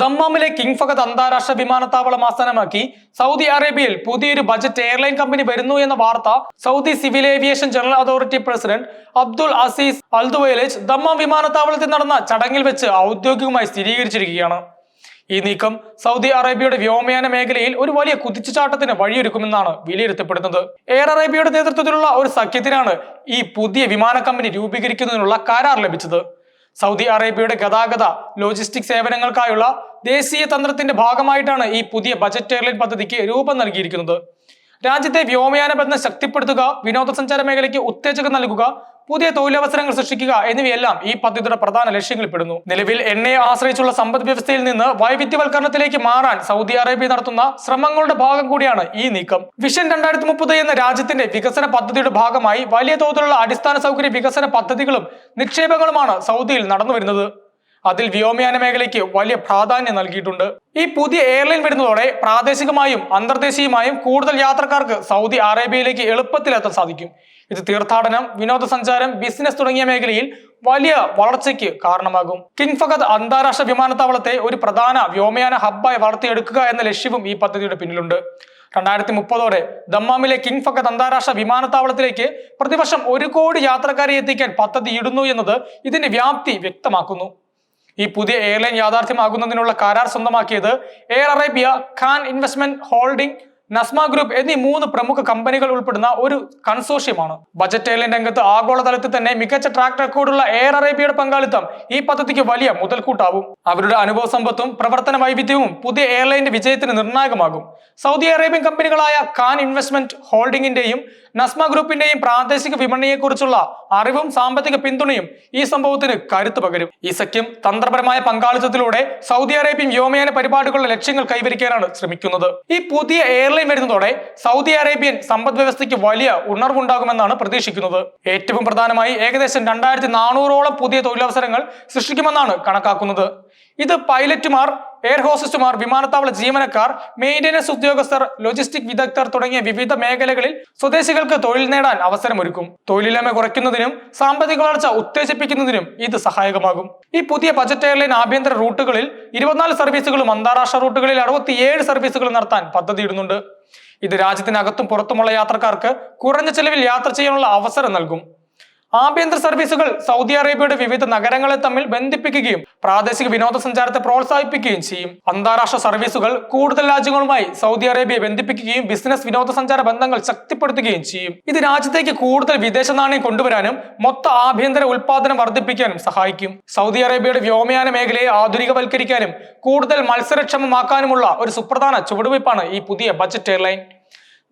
ദമ്മാമിലെ king Fahad അന്താരാഷ്ട്ര വിമാനത്താവളം ആസ്ഥാനമാക്കി സൗദി അറേബ്യയിൽ പുതിയൊരു ബജറ്റ് എയർലൈൻ കമ്പനി വരുന്നു എന്ന വാർത്ത Saudi civil aviation general authority president Abdul Aziz Alduwailej Dammam വിമാനത്താവളത്തിൽ നടന്ന ചടങ്ങിൽ വെച്ച് ഔദ്യോഗികമായി സ്ഥിരീകരിച്ചിരിക്കുകയാണ്. ഈ നീക്കം സൗദി അറേബ്യയുടെ വ്യോമയാന മേഖലയിൽ ഒരു വലിയ കുതിച്ചുചാട്ടത്തിന് വഴിയൊരുക്കുമെന്നാണ് വിലയിരുത്തപ്പെടുന്നത്. എയർ അറേബ്യയുടെ നേതൃത്വത്തിലുള്ള ഒരു സഖ്യത്തിനാണ് ഈ പുതിയ വിമാന കമ്പനി രൂപീകരിക്കുന്നതിനുള്ള കരാർ ലഭിച്ചത്. സൗദി അറേബ്യയുടെ ഗതാഗത ലോജിസ്റ്റിക് സേവനങ്ങൾക്കായുള്ള ദേശീയ തന്ത്രത്തിന്റെ ഭാഗമായിട്ടാണ് ഈ പുതിയ ബജറ്റ് എയർലൈൻ പദ്ധതിക്ക് രൂപം നൽകിയിരിക്കുന്നത്. രാജ്യത്തെ വ്യോമയാന ബന്ധം ശക്തിപ്പെടുത്തുക വിനോദസഞ്ചാര മേഖലയ്ക്ക് ഉത്തേജകം നൽകുക പുതിയ തൊഴിലവസരങ്ങൾ സൃഷ്ടിക്കുക എന്നിവയെല്ലാം ഈ പദ്ധതിയുടെ പ്രധാന ലക്ഷ്യങ്ങളിൽ പെടുന്നു. നിലവിൽ എണ്ണയെ ആശ്രയിച്ചുള്ള സമ്പദ് വ്യവസ്ഥയിൽ നിന്ന് വൈവിധ്യവൽക്കരണത്തിലേക്ക് മാറാൻ സൗദി അറേബ്യ നടത്തുന്ന ശ്രമങ്ങളുടെ ഭാഗം കൂടിയാണ് ഈ നീക്കം. വിഷൻ രണ്ടായിരത്തി മുപ്പത് എന്ന രാജ്യത്തിന്റെ വികസന പദ്ധതിയുടെ ഭാഗമായി വലിയ തോതിലുള്ള അടിസ്ഥാന സൗകര്യ വികസന പദ്ധതികളും നിക്ഷേപങ്ങളുമാണ് സൗദിയിൽ നടന്നു വരുന്നത് അതിൽ വ്യോമയാന മേഖലയ്ക്ക് വലിയ പ്രാധാന്യം നൽകിയിട്ടുണ്ട്. ഈ പുതിയ എയർലൈൻ വരുന്നതോടെ പ്രാദേശികമായും അന്തർദേശീയമായും കൂടുതൽ യാത്രക്കാർക്ക് സൗദി അറേബ്യയിലേക്ക് എളുപ്പത്തിൽ എത്താൻ സാധിക്കും. ഇത് തീർത്ഥാടനം വിനോദസഞ്ചാരം ബിസിനസ് തുടങ്ങിയ മേഖലയിൽ വലിയ വളർച്ചയ്ക്ക് കാരണമാകും. കിങ് അന്താരാഷ്ട്ര വിമാനത്താവളത്തെ ഒരു പ്രധാന വ്യോമയാന ഹബ്ബായി വളർത്തിയെടുക്കുക എന്ന ലക്ഷ്യവും ഈ പദ്ധതിയുടെ പിന്നിലുണ്ട്. രണ്ടായിരത്തി മുപ്പതോടെ ദമ്മാമിലെ കിങ് ഫഹദ് അന്താരാഷ്ട്ര വിമാനത്താവളത്തിലേക്ക് പ്രതിവർഷം ഒരു കോടി യാത്രക്കാരെ എത്തിക്കാൻ പദ്ധതി ഇടുന്നു എന്നത് ഇതിന്റെ വ്യാപ്തി വ്യക്തമാക്കുന്നു. ഈ പുതിയ എയർലൈൻ യാഥാർത്ഥ്യമാകുന്നതിനുള്ള കരാർ സ്വന്തമാക്കിയത് Air Arabia Kun Investment Holding Nesma Group എന്നീ മൂന്ന് പ്രമുഖ കമ്പനികൾ ഉൾപ്പെടുന്ന ഒരു കൺസോഷ്യമാണ്. ബജറ്റ് എയർലൈൻ രംഗത്ത് ആഗോളതലത്തിൽ തന്നെ മികച്ച ട്രാക്ക് റെക്കോർഡുള്ള എയർ അറേബ്യയുടെ പങ്കാളിത്തം ഈ പദ്ധതിക്ക് വലിയ മുതൽക്കൂട്ടാവും. അവരുടെ അനുഭവ സമ്പത്തും പ്രവർത്തന വൈവിധ്യവും പുതിയ എയർലൈന്റെ വിജയത്തിന് നിർണായകമാകും. സൗദി അറേബ്യൻ കമ്പനികളായ ഖാൻ ഇൻവെസ്റ്റ്മെന്റ് ഹോൾഡിംഗിന്റെയും നസ്മ ഗ്രൂപ്പിന്റെയും പ്രാദേശിക വിപണിയെക്കുറിച്ചുള്ള അറിവും സാമ്പത്തിക പിന്തുണയും ഈ സംഭവത്തിന് കരുത്തു പകരും. ഈ സഖ്യം തന്ത്രപരമായ പങ്കാളിത്തത്തിലൂടെ സൗദി അറേബ്യൻ വ്യോമയാന പരിപാടികളുടെ ലക്ഷ്യങ്ങൾ കൈവരിക്കാനാണ് ശ്രമിക്കുന്നത്. ഈ പുതിയ എയർലൈൻ വരുന്നതോടെ സൗദി അറേബ്യൻ സമ്പദ് വ്യവസ്ഥയ്ക്ക് വലിയ ഉണർവുണ്ടാകുമെന്നാണ് പ്രതീക്ഷിക്കുന്നത്. ഏറ്റവും പ്രധാനമായി ഏകദേശം രണ്ടായിരത്തി നാനൂറോളം പുതിയ തൊഴിലവസരങ്ങൾ സൃഷ്ടിക്കുമെന്നാണ് കണക്കാക്കുന്നത്. ഇത് പൈലറ്റുമാർ എയർ ഹോസ്റ്റസുമാർ വിമാനത്താവള ജീവനക്കാർ മെയിന്റനൻസ് ഉദ്യോഗസ്ഥർ ലോജിസ്റ്റിക് വിദഗ്ധർ തുടങ്ങിയ വിവിധ മേഖലകളിൽ സ്വദേശികൾക്ക് തൊഴിൽ നേടാൻ അവസരമൊരുക്കും. തൊഴിലില്ലായ്മ കുറയ്ക്കുന്നതിനും സാമ്പത്തിക വളർച്ച ഉത്തേജിപ്പിക്കുന്നതിനും ഇത് സഹായകമാകും. ഈ പുതിയ ബജറ്റ് എയർലൈൻ ആഭ്യന്തര റൂട്ടുകളിൽ ഇരുപത്തിനാല് സർവീസുകളും അന്താരാഷ്ട്ര റൂട്ടുകളിൽ അറുപത്തിയേഴ് സർവീസുകളും നടത്താൻ പദ്ധതിയിടുന്നുണ്ട്. ഇത് രാജ്യത്തിനകത്തും പുറത്തുമുള്ള യാത്രക്കാർക്ക് കുറഞ്ഞ ചെലവിൽ യാത്ര ചെയ്യാനുള്ള അവസരം നൽകും. ആഭ്യന്തര സർവീസുകൾ സൗദി അറേബ്യയുടെ വിവിധ നഗരങ്ങളെ തമ്മിൽ ബന്ധിപ്പിക്കുകയും പ്രാദേശിക വിനോദസഞ്ചാരത്തെ പ്രോത്സാഹിപ്പിക്കുകയും ചെയ്യും. അന്താരാഷ്ട്ര സർവീസുകൾ കൂടുതൽ രാജ്യങ്ങളുമായി സൗദി അറേബ്യയെ ബന്ധിപ്പിക്കുകയും ബിസിനസ് വിനോദസഞ്ചാര ബന്ധങ്ങൾ ശക്തിപ്പെടുത്തുകയും ചെയ്യും. ഇത് രാജ്യത്തേക്ക് കൂടുതൽ വിദേശ നാണയം കൊണ്ടുവരാനും മൊത്ത ആഭ്യന്തര ഉൽപാദനം വർദ്ധിപ്പിക്കാനും സഹായിക്കും. സൗദി അറേബ്യയുടെ വ്യോമയാന മേഖലയെ ആധുനികവൽക്കരിക്കാനും കൂടുതൽ മത്സരക്ഷമമാക്കാനുമുള്ള ഒരു സുപ്രധാന ചുവടുവയ്പ്പാണ് ഈ പുതിയ ബജറ്റ് എയർലൈൻ.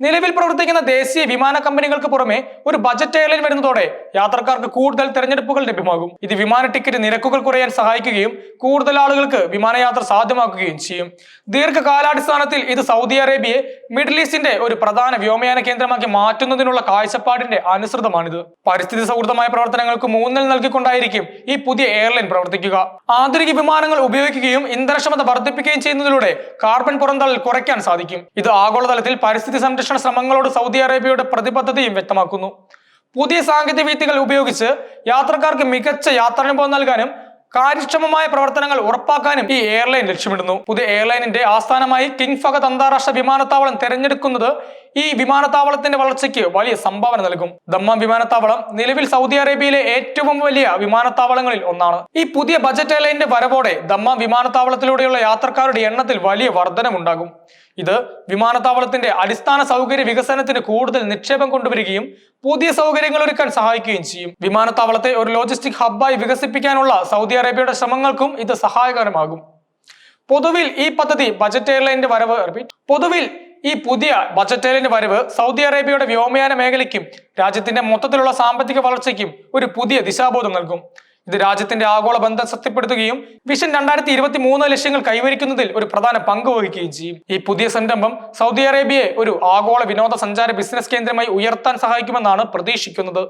നിലവിൽ പ്രവർത്തിക്കുന്ന ദേശീയ വിമാന കമ്പനികൾക്ക് പുറമെ ഒരു ബജറ്റ് എയർലൈൻ വരുന്നതോടെ യാത്രക്കാർക്ക് കൂടുതൽ തെരഞ്ഞെടുപ്പുകൾ ലഭ്യമാകും. ഇത് വിമാന ടിക്കറ്റ് നിരക്കുകൾ കുറയാൻ സഹായിക്കുകയും കൂടുതൽ ആളുകൾക്ക് വിമാനയാത്ര സാധ്യമാക്കുകയും ചെയ്യും. ദീർഘകാലാടിസ്ഥാനത്തിൽ ഇത് സൗദി അറേബ്യയെ മിഡിൽ ഈസ്റ്റിന്റെ ഒരു പ്രധാന വ്യോമയാന കേന്ദ്രമാക്കി മാറ്റുന്നതിനുള്ള കാഴ്ചപ്പാടിന്റെ അനുസൃതമാണിത്. പരിസ്ഥിതി സൗഹൃദമായ പ്രവർത്തനങ്ങൾക്ക് മൂന്നൽ നൽകിക്കൊണ്ടായിരിക്കും ഈ പുതിയ എയർലൈൻ പ്രവർത്തിക്കുക. ആധുനിക വിമാനങ്ങൾ ഉപയോഗിക്കുകയും ഇന്ധനക്ഷമത വർദ്ധിപ്പിക്കുകയും ചെയ്യുന്നതിലൂടെ കാർബൺ പുറന്തള്ളൽ കുറയ്ക്കാൻ സാധിക്കും. ഇത് ആഗോളതലത്തിൽ പരിസ്ഥിതി ശ്രമങ്ങളോട് സൗദി അറേബ്യയുടെ പ്രതിബദ്ധതയും വ്യക്തമാക്കുന്നു. പുതിയ സാങ്കേതിക വിദ്യകൾ ഉപയോഗിച്ച് യാത്രക്കാർക്ക് മികച്ച യാത്രാനുഭവം നൽകാനും കാര്യക്ഷമമായ പ്രവർത്തനങ്ങൾ ഉറപ്പാക്കാനും ഈ എയർലൈൻ ലക്ഷ്യമിടുന്നു. പുതിയ എയർലൈനിന്റെ ആസ്ഥാനമായി കിങ് ഫഹദ് അന്താരാഷ്ട്ര വിമാനത്താവളം തെരഞ്ഞെടുക്കുന്നത് ഈ വിമാനത്താവളത്തിന്റെ വളർച്ചയ്ക്ക് വലിയ സംഭാവന നൽകും. ദമ്മാം വിമാനത്താവളം നിലവിൽ സൗദി അറേബ്യയിലെ ഏറ്റവും വലിയ വിമാനത്താവളങ്ങളിൽ ഒന്നാണ്. ഈ പുതിയ ബജറ്റ് എയർലൈനിന്റെ വരവോടെ ദമ്മാം വിമാനത്താവളത്തിലൂടെയുള്ള യാത്രക്കാരുടെ എണ്ണത്തിൽ വലിയ വർധനമുണ്ടാകും. ഇത് വിമാനത്താവളത്തിന്റെ അടിസ്ഥാന സൗകര്യ വികസനത്തിന് കൂടുതൽ നിക്ഷേപം കൊണ്ടുവരികയും പുതിയ സൗകര്യങ്ങൾ ഒരുക്കാൻ സഹായിക്കുകയും ചെയ്യും. വിമാനത്താവളത്തെ ഒരു ലോജിസ്റ്റിക് ഹബ്ബായി വികസിപ്പിക്കാനുള്ള സൗദി അറേബ്യയുടെ ശ്രമങ്ങൾക്കും ഇത് സഹായകരമാകും. പൊതുവിൽ ഈ പദ്ധതി ബജറ്റ് എയർലൈനിന്റെ വരവ് പൊതുവിൽ ഈ പുതിയ ബജറ്റ് എയർലൈന്റെ വരവ് സൗദി അറേബ്യയുടെ വ്യോമയാന മേഖലയ്ക്കും രാജ്യത്തിന്റെ മൊത്തത്തിലുള്ള സാമ്പത്തിക വളർച്ചയ്ക്കും ഒരു പുതിയ ദിശാബോധം നൽകും. ഇത് രാജ്യത്തിന്റെ ആഗോള ബന്ധം ശക്തിപ്പെടുത്തുകയും വിഷൻ രണ്ടായിരത്തി ഇരുപത്തി മൂന്ന് ലക്ഷ്യങ്ങൾ കൈവരിക്കുന്നതിൽ ഒരു പ്രധാന പങ്ക് വഹിക്കുകയും ചെയ്യും. ഈ പുതിയ സംരംഭം സൗദി അറേബ്യയെ ഒരു ആഗോള വിനോദസഞ്ചാര ബിസിനസ് കേന്ദ്രമായി ഉയർത്താൻ സഹായിക്കുമെന്നാണ് പ്രതീക്ഷിക്കുന്നത്.